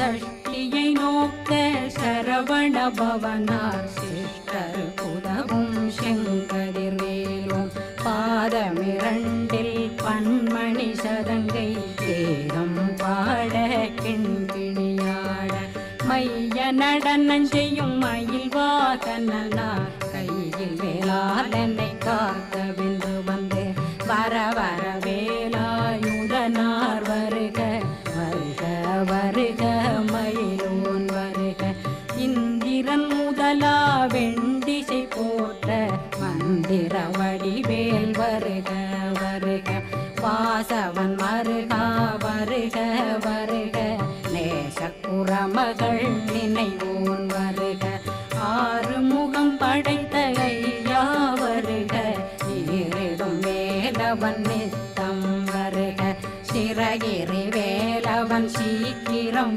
சஷ்டியை நோக்க சரவண பவனார் சிஷ்டர் புதவும் செங்கதிர்வேலும் பாதமிரண்டில் பன்மணி சதங்கை ஏதம் பாட கிண்கிணியாட மைய நடனம் செய்யும் மயில் வாகனார் கையில் வேளாதனை காத்த விந்து வந்து வர வர வேலாயுதனார் வருக வருக வருக. இந்திரன் வெண்டிசை போட்ட மந்திர வடிவேல் வருக வருக. வாசவன் மருகா வருக வருக. நேசக்குற மகள் நினைவோன் வருக. ஆறு முகம் படைத்த ஐயா வருக. ஈரிடும் வேலவன் நித்தம் வருக. சிறகிரி வேலவன் சீக்கிரம்